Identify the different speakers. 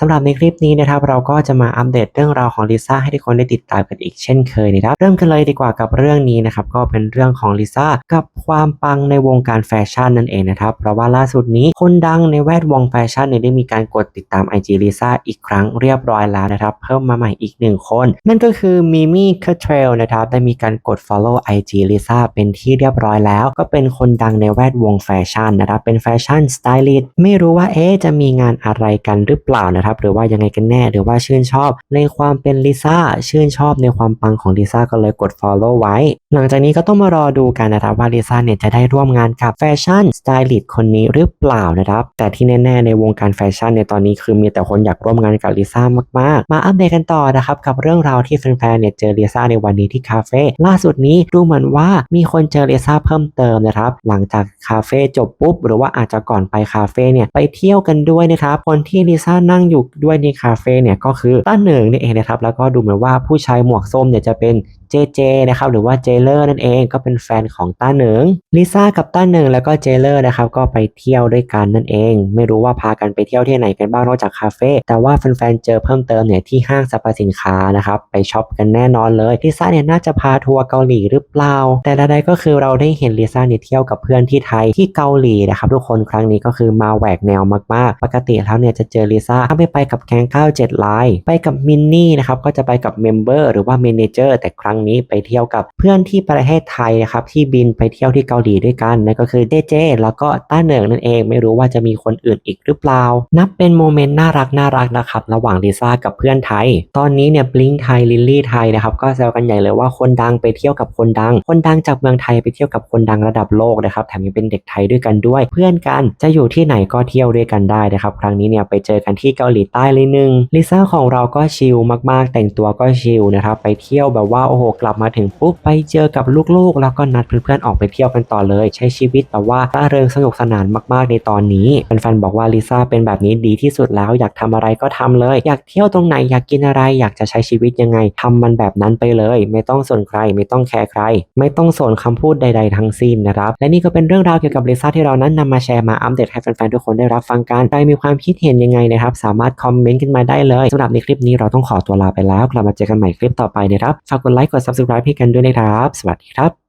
Speaker 1: สำหรับในคลิปนี้นะครับเราก็จะมาอัปเดตเรื่องราวของลิซ่าให้ทุกคนได้ติดตามกันอีกเช่นเคยนะครับเริ่มกันเลยดีกว่ากับเรื่องนี้นะครับก็เป็นเรื่องของลิซ่ากับความปังในวงการแฟชั่นนั่นเองนะครับเพราะว่าล่าสุดนี้คนดังในแวดวงแฟชั่นเนี่ยได้มีการกดติดตาม IG ลิซ่าอีกครั้งเรียบร้อยแล้วนะครับเพิ่มมาใหม่อีกหนึ่งคน นั่นก็คือมิมี่คาเทรลนะครับได้มีการกด follow IG ลิซ่าเป็นที่เรียบร้อยแล้ว ก็เป็นคนดังในแวดวงแฟชั่นนะครับเป็นแฟชั่นสไตลิสต์ไม่รู้ว่าเอ๊จะมีงานอะไรกันหรือเปล่านะครับหรือว่ายังไงกันแน่หรือว่าชื่นชอบ ในความเป็นลิซ่าชื่นชอบในความปังของลิซ่าก็เลยกด follow ไว้ หลังจากนี้ก็ต้องมารอดูกันนะครับว่าลิซ่าเนี่ยจะได้ร่วมงานกับแฟชั่นสไตลิสต์คนนี้หรือเปล่านะครับแต่ที่แน่ๆในวงการแฟชั่นในตอนนี้คือมีแต่คนอยากร่วมงานกับลิซ่ามากๆ มาอัปเดตกันต่อนะครับกับเรื่องราวที่แฟนๆเนี่ยเจอลิซ่าในวันนี้ที่คาเฟ่ล่าสุดนี้ดูเหมือนว่ามีคนเจอลิซ่าเพิ่มเติมนะครับหลังจากคาเฟ่จบปุ๊บหรือว่าอาจจะก่อนไปคาเฟ่เนี่ยไปเที่ยวกันด้วยนะครับคนที่ลิซ่านั่งอยู่ด้วยในคาเฟ่เนี่ยก็คือต้าเหนิงนี่เองนะครับแล้วก็ดูเหมือนว่าผู้ชายหมวกส้มเนี่ยจะเป็นเจเจนะครับหรือว่าเจเลอร์นั่นเองก็เป็นแฟนของต้าเหนิงลิซ่ากับต้าเหนิงแล้วก็เจเลอร์นะครับก็ไปเที่ยวด้วยกันนั่นเอง ไม่รู้ว่าพากันไปเที่ยวที่ไหนกันบ้างนอกจากคาเฟ่แต่ว่าแฟนๆเจอเพิ่มเติมเนี่ยที่ห้างสรรพสินค้านะครับไปช็อปกันแน่นอนเลยลิซ่าเนี่ยน่าจะพาทัวร์เกาหลีหรือเปล่า แต่ใดๆก็คือเราได้เห็นลิซ่าเนี่ยเที่ยวกับเพื่อนที่ไทยที่เกาหลีนะครับทุกคนครั้งนี้ก็คือมาแหวกแนวมากๆ ปกติแล้วเนี่ยจะเจอลิซ่าถ้าไม่ไปกับแก๊ง97ไลน์ไปกับมินนี่นะครับก็จะไปกับเมมเบอร์หรือว่าเมนเจอร์แต่ครั้งนี้ไปเที่ยวกับเพื่อนที่ประเทศไทยนะครับที่บินไปเที่ยวที่เกาหลีด้วยกันนั่นก็คือเจเจแล้วก็ต้าเหนิงนั่นเองไม่รู้ว่าจะมีคนอื่นอีกหรือเปล่า นับเป็นโมเมนต์น่ารักน่ารักนะครับระหว่างลิซ่ากับเพื่อนไทย ตอนนี้เนี่ยบลิงไทยลิลลี่ไทยนะครับก็แซวกันใหญ่เลยว่าคนดังไปเที่ยวกับคนดัง คนดังจากเมืองไทยไปเที่ยวกับคนดังระดับโลกนะครับแถมยังเป็นเด็กไทยด้วยกันด้วย เพื่อนกันจะอยู่ที่ไหนก็เที่ยวด้วยกันได้นะครับ ครั้งนี้เนี่ยไปเจอกันที่เกาหลีใต้เลยหนึงลิซ่าของเราก็ชิลมากๆ แต่งตัวก็ชิลนะครับไปเที่ยวแบบว่าโอ้โหกลับมาถึงปุ๊บไปเจอกับลูกๆ แล้วก็นัดเพื่อนๆออกไปเที่ยวกันต่อเลย ใช้ชีวิตแบบว่าร่าเริงสนุกสนานมากๆในตอนนี้แฟนๆบอกว่าลิซ่าเป็นแบบนี้ดีที่สุดแล้ว อยากทำอะไรก็ทำเลย อยากเที่ยวตรงไหนอยากกินอะไรอยากจะใช้ชีวิตยังไงทำมันแบบนั้นไปเลย ไม่ต้องสนใคร ไม่ต้องแคร์ใคร ไม่ต้องสนคำพูดใด ๆ ทั้งสิ้นนะครับและนี่ก็เป็นเรื่องราวเกี่ยวกับลิซ่าที่เรานั้นนำมาแชร์มาอัปเดตให้แฟนๆทุกคนได้รับฟังกันใครมีความคิดเห็นยังไงนะครับสามารถคอมเมนต์กันมาได้เลยสำหรับในคลิปนี้เราต้องขอตัวลาไปแล้วกลับมาเจอกันใหม่คลิปต่อไปนะครับฝากกดไลค์กด subscribe ให้กันด้วยนะครับ สวัสดีครับ